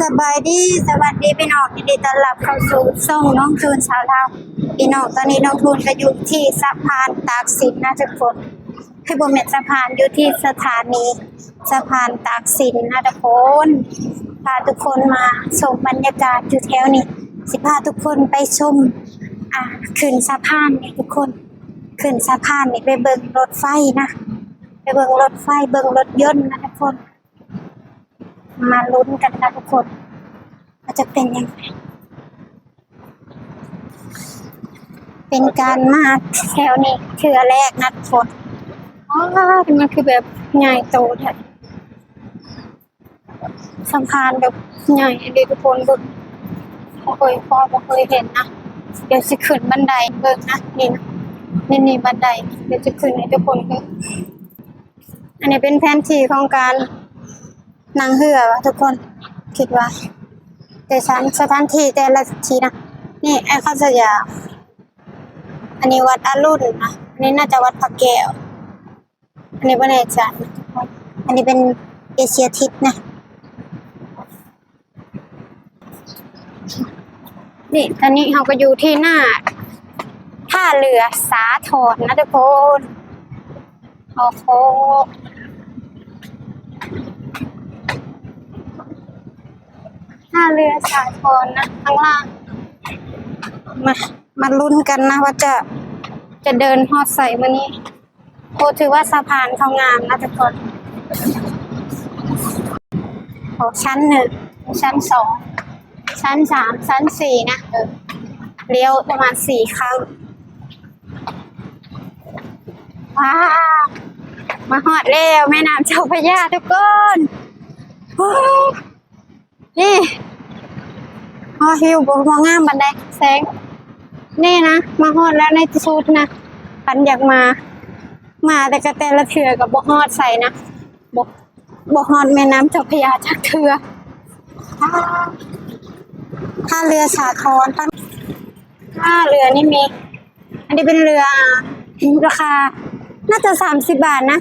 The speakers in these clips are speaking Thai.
สบายดีสวัสดีพี่น้องยินดีต้อนรับเข้าสู่ช่องน้องทูนชาวลาวพี่น้องตอนนี้น้องทูนก็อยู่ที่สะพานตากสินนะทุกคนคือบ่แม่นสะพานอยู่ที่สถานีสะพานตากสินนะทุกคนพาทุกคนมาชมบรรยากาศอยู่แถวนี้สิพาทุกคนไปชมอ่าขึ้นสะพานนี่ทุกคนขึ้นสะพานนี่ไปเบิ่งรถไฟนะไปเบิ่งรถไฟเบิ่งรถยนต์นะทุกคน มาลุ้นกันนะทุกคนว่าจะเป็นยังไง เป็นการมาแถวนี้เทือแรกนะทุกคนอ๋อมันคือแบบใหญ่โตแท้สะพานแบบใหญ่เลยทุกคนดูบ่เคยพอบ่เคยเห็นนะ เดี๋ยวจะขึ้นบันไดเบิ่งนะนี่นะนี่นี่บันได เดี๋ยวจะขึ้นให้ทุกคนเบิ่งอันนี้เป็นแผนที่ของการ นางเหือวะทุกคนคิดว่า แต่ฉันสถานที่แต่ละทีนะนี่ไอ้ข้าสยามอันนี้วัดอรุณนะอันนี้น่าจะวัดพระแก้วอันนี้ไม่แน่ใจนะทุกคนอันนี้เป็นเอเชียทิศนะนี่ตอนนี้เราก็อยู่ที่หน้าท่าเรือสาทรนะทุกคนโอ้โห ท่าเรือสาทรนะข้างล่าง มามาลุ้นกันนะว่าจะจะเดินฮอดใส่มานี้โอถือว่าสะพานเขางามนะทุกคนโอ้ชั้นหนึ่งชั้นสองชั้นสามชั้นสี่นะเออเลี้ยวประมาณสี่ครั้งว้ามาฮอดแล้วแม่น้ำเจ้าพระยาทุกคนโอ้ นี่พอฮิวบมองงามบันไดแสง นี่นะ มาฮอดแล้วในที่สุดนะปันอยากมา มาแต่กระแตละเถื่อกับบฮอดใส่นะบบบฮอดแม่น้ำเจ้าพยาจักเถื่ออ้าวท่าเรือสาทรท่าท่าเรือนี่มี อันนี้เป็นเรือราคา น่าจะสามสิบบาทนะ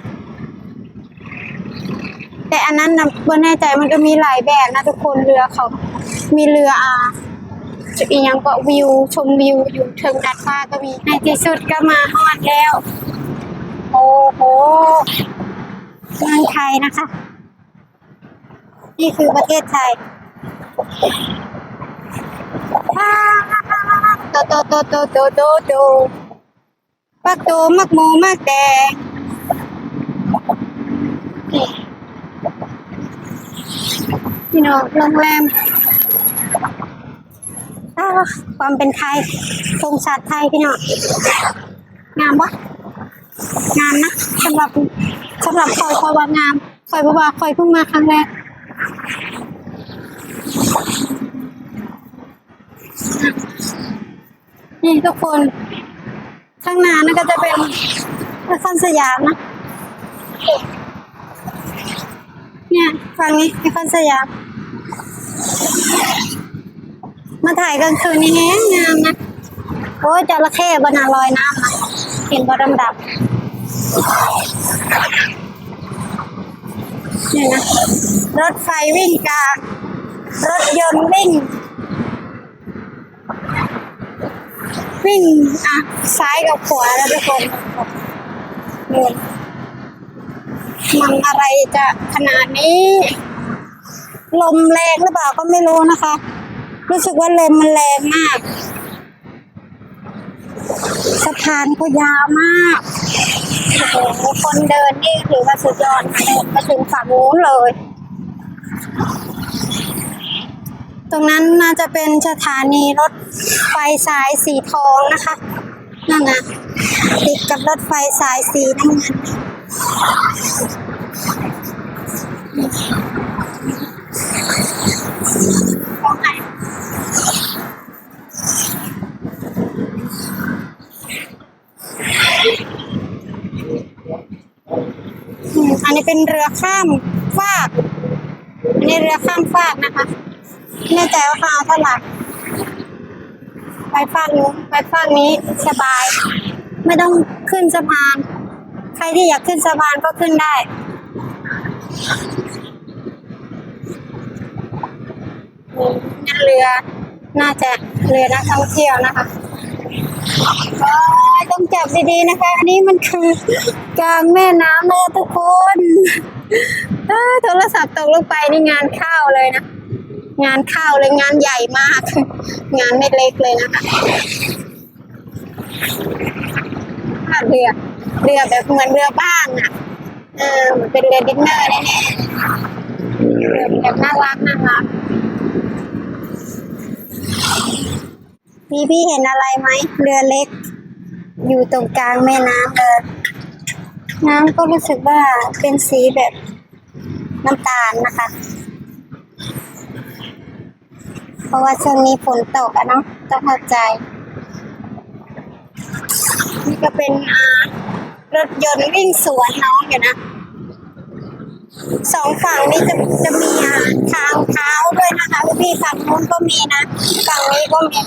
แต่อันนั้นนะบ่แน่ใจมันก็มีหลายแบบนะทุกคนเรือเขา มีเรืออาจุดอีกอย่างก็วิวชมวิวอยู่เทิงดัดฟ้าก็มีในที่สุดก็มาฮอดแล้ว โอ้โหเมืองไทยนะคะ นี่คือประเทศไทยโตโตโตโตโตโตโตปักโตมักโมมักแดง พี่น้องโรงแรมความเป็นไทยทรงชาติไทยพี่น้องงามปะงามนะสำหรับสำหรับคอยคอยว่างามคอยบอกว่าคอยเพิ่งมาครั้งแรกนี่ทุกคน ข้างหน้านั่นก็จะเป็นนครสยามนะ เนี่ยฝั่งนี้ไอคอนสยาม มาถ่ายกลางคืนนี่แฮงงามนะโอ้ยจระเข้บนาลอยน้ำนะเห็นบอดำดับนี่นะ รถไฟวิ่งกลางรถยนต์วิ่ง วิ่งอะซ้ายกับขวาแล้วทุกคนนี่ มันอะไรจะขนาดนี้ ลมแรงหรือเปล่าก็ไม่รู้นะคะ รู้สึกว่าลมมันแรงมาก สะพานก็ยาวมากโอ้โหคนเดินนี่ถือว่าสุดยอดมาถึงฝั่งนู้นเลย ตรงนั้นน่าจะเป็นสถานีรถไฟสายสีทองนะคะนั่นนะติดกับรถไฟสายสีน้ำเงิน อันนี้เป็นเรือข้ามฟากอันนี้เรือข้ามฟากนะคะไม่แน่ใจว่าเขาเอาเท่าไหร่ไปฟากนู้นไปฟากนี้สบาย ไม่ต้องขึ้นสะพาน ใครที่อยากขึ้นสะพานก็ขึ้นได้ เรือ น่าจะเรือนักท่องเที่ยวนะคะต้องจับดีๆนะคะ อันนี้มันคือกลางแม่น้ำเลยทุกคนโทรศัพท์ตกลงไปนี่งานเข้าเลยนะ งานเข้าเลยงานใหญ่มาก งานไม่เล็กเลยนะคะเรือเรือแบบเหมือนเรือบ้านอะ เออเหมือนเป็นเรือดินเนอร์แน่ๆเรือแบบน่ารักน่ารักพี่พี่เห็นอะไรไหมเรือเล็ก อยู่ตรงกลางแม่น้ำเลยน้ำก็รู้สึกว่าเป็นสีแบบน้ำตาลนะคะ เพราะว่าช่วงนี้ฝนตกอะเนาะต้องเข้าใจ นี่ก็เป็นอ่า รถยนต์วิ่งสวนน้องอยู่นะสองฝั่งนี้จะจะมีทางเท้าด้วยนะคะพี่ฝั่งนู้นก็มีนะฝั่งนี้ก็มี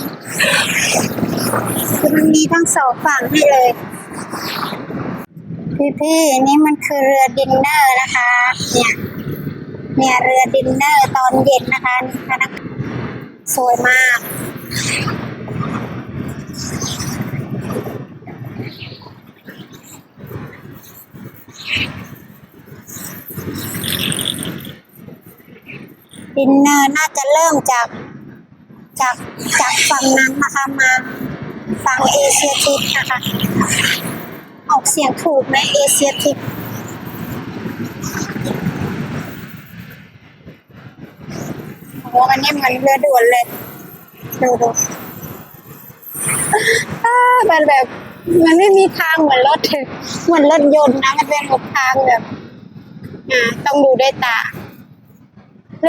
คือมันมีทั้งสองฝั่งให้เลย พี่พี่ๆนี่มันคือเรือดินเนอร์นะคะ เนี่ยเนี่ยเรือดินเนอร์ตอนเย็นนะคะนี่พนักสวยมาก ดินเนอร์น่าจะเริ่มจากจากจากฝั่งนั้นนะคะมาฝั่งเอเชียทิปนะคะออกเสียงถูกไหมเอเชียทิปโอ้อันนี้เหมือนเรือด่วนเลย ดูดูมันแบบมันไม่มีทางเหมือนรถเหมือนรถยนต์นะ มันเป็นหกทางแบบ อ่า ต้องดูด้วยตา ล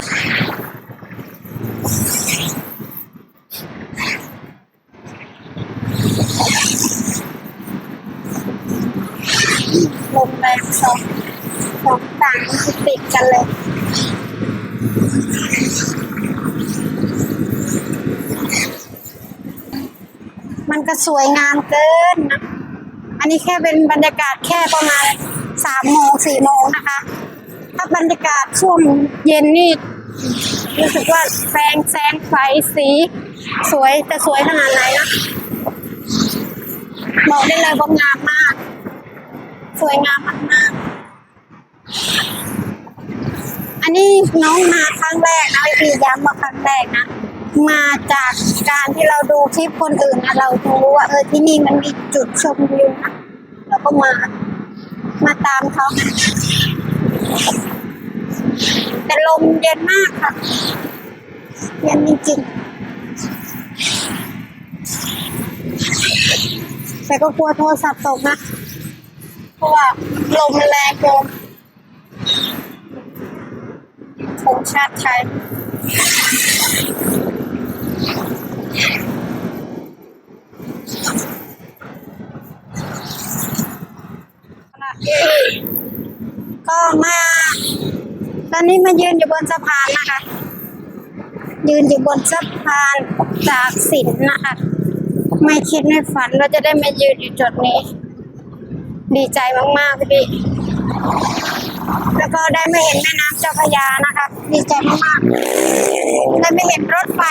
มแรงสองสองฝั่งคือติดกันเลยมันก็สวยงามเกินนะ อันนี้แค่เป็นบรรยากาศแค่ประมาณสามโมงสี่โมงนะคะ ถ้าบรรยากาศช่วงเย็นนี่รู้สึกว่าแสงแสงไฟสี สวยจะสวยขนาดไหนนะบอกได้เลยว่างามมาก สวยงามมากๆอันนี้น้องมาครั้งแรกนะพี่ย้ำว่าครั้งแรกนะมาจากการที่เราดูคลิปคนอื่นนะเรารู้ว่าเออที่นี่มันมีจุดชมวิวนะเราก็มา มาตามเขา แต่ลมเย็นมากค่ะเย็นจริงๆแต่ก็กลัวโทรศัพท์ตกนะเพราะว่าลมแรงเกินธงชาติไทยก็มา อนนี้มายืนอยู่บนสะพานนะคะ ยืนอยู่บนสะพานจากสินนะคะ ไม่คิดไม่ฝันว่าจะได้มายืนอยู่จุดนี้ ดีใจมากๆพี่ แล้วก็ได้มาเห็นแม่น้ำเจ้าพระยานะคะ ดีใจมากๆได้มาเห็นรถไฟ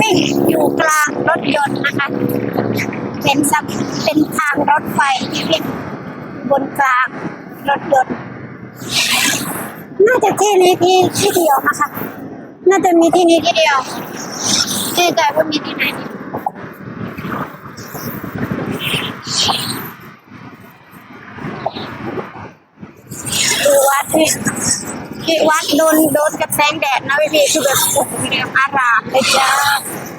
วิ่งอยู่กลางรถยนต์นะคะ เป็นสักเป็นทางรถไฟที่วิ่งบนกลางรถยนต์ น่าจะที่นี้ที่ที่เดียวนะคะ น่าจะมีที่นี้ที่เดียวไม่แน่ใจว่ามีที่ไหนดูวัดที่ที่วัดโดนโดนกับแสงแดดนะพี่พี่คือแบบโอ้โหเรียอารามเลยจ้า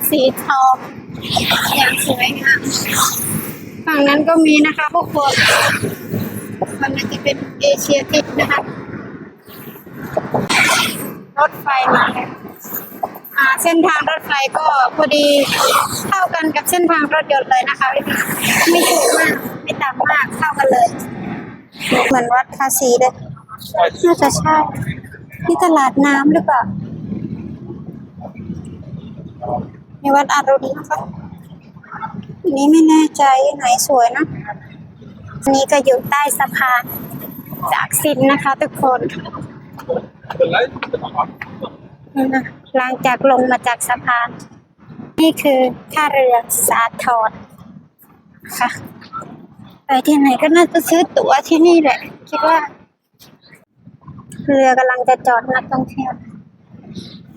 สีทองอย่างสวยงามฝั่งนั้นก็มีนะคะพวกคนมันน่าจะเป็นเอเชียติดนะคะร ถไฟมาอ่าเส้นทางรถไฟก็พอดีเข้ากันกับเส้นทางรถยนต์เลยนะคะพี่ไม่สูงมากไม่ต่ำมากเข้ากันเลย เหมือนวัดภาษีเลยน่าจะใช่ที่ตลาดน้ำหรือเปล่ามีวัดอรุณนะคะอันนี้ไม่แน่ใจไหนสวยนะอันนี้ก็อยู่ใต้สะพานจากสินนะคะทุกคน หลังจากลงมาจากสะพาน นี่คือท่าเรือสาทรค่ะ ไปที่ไหนก็น่าจะซื้อตั๋วที่นี่แหละ คิดว่า เรือกำลังจะจอดนักท่องเที่ยว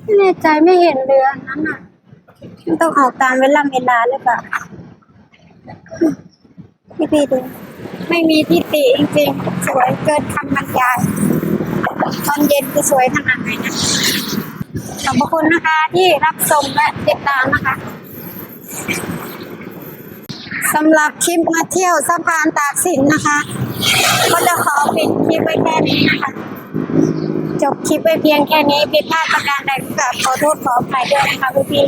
ไม่แน่ใจไม่เห็นเรือนั้นอะ ต้องออกตามเวลาเวลาหรือเปล่าพี่พี่ดูไม่มีที่ติจริงๆ สวยเกินคำบรรยาย ตอนเย็นคือสวยขนาดไหนนะขอบพระคุณนะคะที่รับชมและติดตามนะคะสำหรับคลิปมาเที่ยวสะพานตากสินนะคะ ก็จะขอปิดคลิปไว้แค่นี้นะคะ จบคลิปไปเพียงแค่นี้ผิดพลาดประการใดก็ขอโทษขออภัยด้วยนะคะพี่